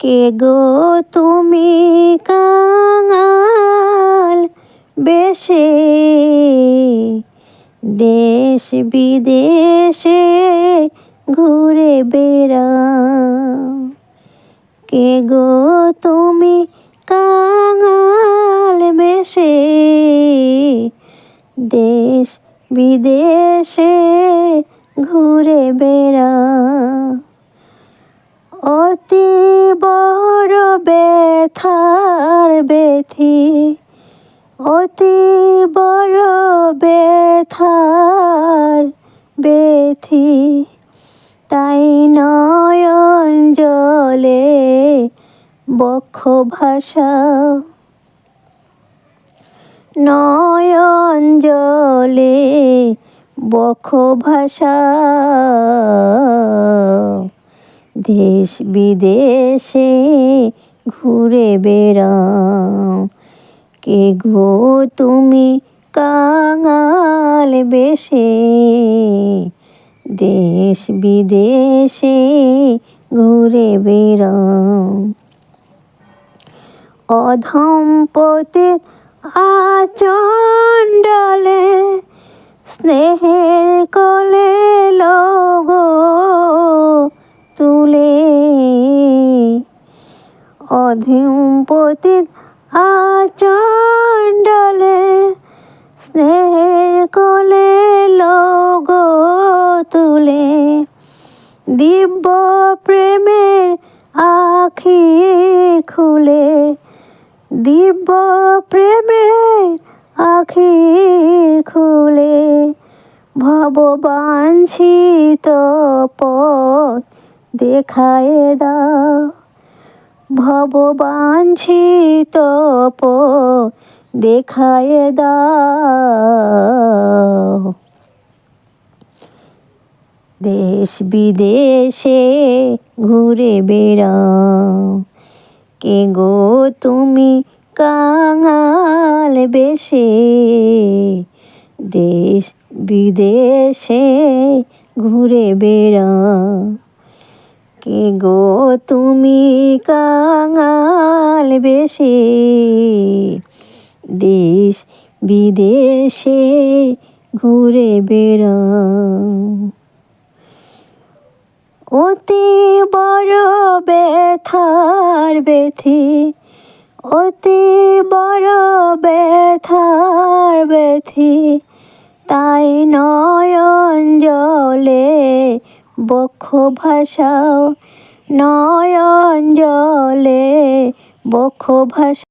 কে গো তুমি কাঙাল বেশে? দেশ বিদেশে ঘুরে বেড়াও। কে গো তুমি কাঙাল বেশে? দেশ বিদেশে ঘুরে বেড়াও। অতি বড় ব্যথার ব্যথি, অতি বড় ব্যথার ব্যথি। তাই নয়ন জলে বক্ষ ভাষা নয়ন জলে বক্ষ ভাষা দেশ বিদেশে ঘুরে বেড়াও। কে গো তুমি কাঙাল বেশে? দেশ বিদেশে ঘুরে বেড়াও। অধম অধম্পতি আচণ্ডালে স্নেহের কলে লগো অধিপতি আচণ্ডালে স্নেহের কলে লগ তুলে দিব্য প্রেমের আখি খুলে দিব্য প্রেমের আখি খুলে, ভববাঞ্ছিত পথ দেখায় দাও। ভববাঞ্ছিত দেখায় দাও। দেশ বিদেশে ঘুরে বেড়াও। কে গো তুমি কাঙাল বেশে? দেশ বিদেশে ঘুরে বেড়াও। কে গো তুমি কাঙাল বেশে? দেশ বিদেশে ঘুরে বেড়াও। অতি বড় ব্যথার ব্যথি, অতি বড় ব্যথার ব্যথি, তাই নয়ন বক্ষ ভাষাও নয়ন জলে বক্ষ ভাষা